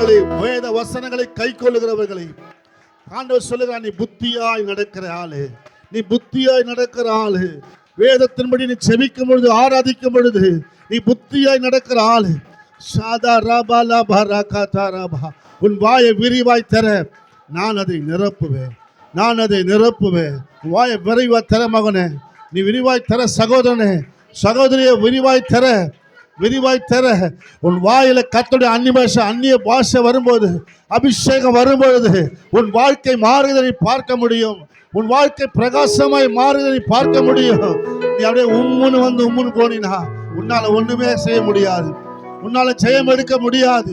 வசனங்களை வேத வசனங்களை கை கொள்ளுகிறவர்களை ஆண்டவர் சொல்லுகிறார் நீ புத்தியாய் நடக்கிற ஆளு. நீ புத்தியாய் நடக்கிற ஆளு. வேதத்தின்படி நீ செபிக்கும் பொழுது ஆராதிக்கும் பொழுது நீ புத்தியாய் நடக்கிற ஆளு. சாதா ராபா லாபா ராகா தாராபா உன் வாயை விரிவாய் தர. நான் அதை நிரப்புவேன். நான் அதை நிரப்புவேன். வாயை விரைவாய் தர மகனே. நீ விரிவாய் தர சகோதரனே. சகோதரியை விரிவாய் தர. விரிவாய் தர. உன் வாயில கத்துடைய அந்நிய பாஷை அந்நிய பாஷை வரும்போது அபிஷேகம் வரும்பொழுது உன் வாழ்க்கை மாறுதலை பார்க்க முடியும். உன் வாழ்க்கை பிரகாசமாய் மாறுதலை பார்க்க முடியும். நீ அப்படியே உம்முன்னு வந்து உம்முன்னு போனினா உன்னால ஒண்ணுமே செய்ய முடியாது. உன்னால ஜெயம் எடுக்க முடியாது.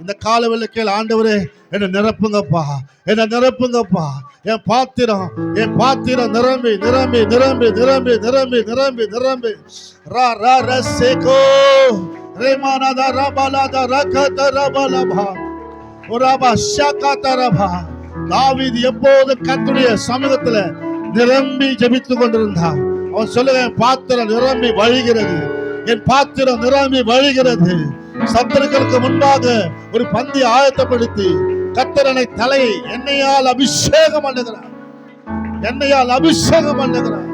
இந்த கால கீழ் ஆண்டவரே என்னை நிரப்புங்கப்பா. என்னை நிரப்புங்கப்பா. என் பாத்திரம் என் பாத்திரம் நிரம்பி நிரம்பி நிரம்பி நிரம்பி நிரம்பி நிரம்பி நிரம்பி. ரா ரா ர சேகோ. ரேமானாதா ரபாலாதா ரகத ரபலபா உராபா ஷாகாதா ரபா தாவீது எப்போது கத்துடைய சமூகத்துல நிரம்பி ஜபித்து கொண்டிருந்தான் அவன் சொல்லுங்க என் பாத்திரம் நிரம்பி வழிகிறது. என் பாத்திரம் நிரம்பி வழிகிறது. சத்தர்களுக்கு முன்பாக ஒரு பந்தி ஆயத்தப்படுத்தி கத்தரனை தலை என்னையால் அபிஷேகம் பண்ணுகிறார். என்னையால் அபிஷேகம் பண்ணுகிறார்.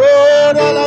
ஓரலா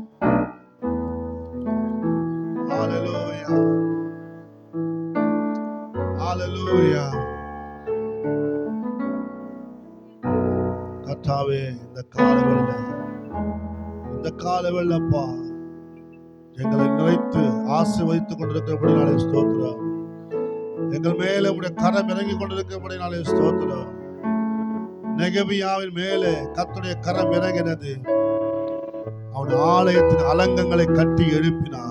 Hallelujah. Hallelujah. கர்த்தாவே இந்த காலவெல்ல இந்த காலவெள்ளப்பா எங்களை நிறைத்து ஆசீர்வதித்துக் கொண்டிருக்கிறபடினாலே ஸ்தோத்திரம் எங்கள் மேல உடைய கரம் இறங்கி கொண்டிருக்கிறபடினாலே ஸ்தோத்திரம் நெகவியாவின் மேலே கத்துடைய கரம் இறங்கினது அவன் ஆலயத்தின் அலங்கங்களை கட்டி எழுப்பினான்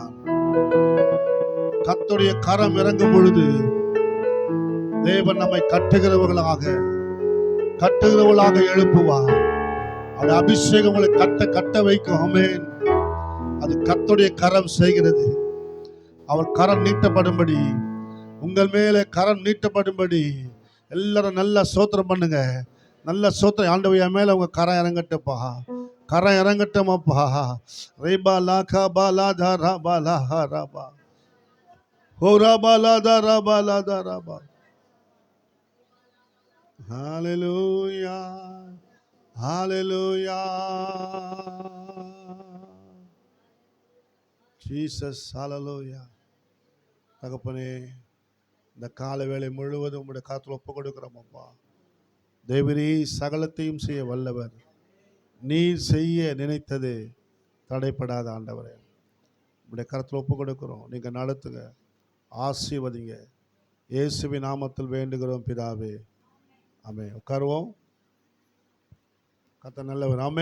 கத்துடைய கரம் இறங்கும் பொழுது தேவன் நம்மை கட்டுகிறவர்களாக கட்டுகிறவர்களாக எழுப்புவார். அது அபிஷேகம் உங்களை கட்ட கட்ட வைக்கும். அமேன் அது கத்துடைய கரம் செய்கிறது. அவர் கரம் நீட்டப்படும்படி உங்கள் மேலே கரம் நீட்டப்படும்படி எல்லாரும் நல்லா சோத்திரம் பண்ணுங்க. நல்ல சோத்திரம். ஆண்டவையா மேலே உங்க கரம் இறங்கட்டுப்பா கரம் இறங்கட்டுமாப்பா ரேபா லாகா பாலா தாரா பாலா ஹாராபா ஹோரா பாலா தாரா பாலா தாராபா Hallelujah. Hallelujah. ஜீசஸ் ஹalleluya. தகப்பனே இந்த கால வேலை முழுவதும் உங்களுடைய காத்துல ஒப்பு கொடுக்குறோம் அப்பா தேவரே சகலத்தையும் செய்ய வல்லவர் நீ செய்ய நினைத்தது தடைப்படாத ஆண்டவரே. உடைய கருத்தில் ஒப்பு கொடுக்கிறோம் நீங்க நடத்துங்க. ஆசீர்வதிங்க. இயேசுவி நாமத்தில் வேண்டுகிறோம் பிதாவே. அமே உட்காருவோம். கத்த நல்லவர். அமே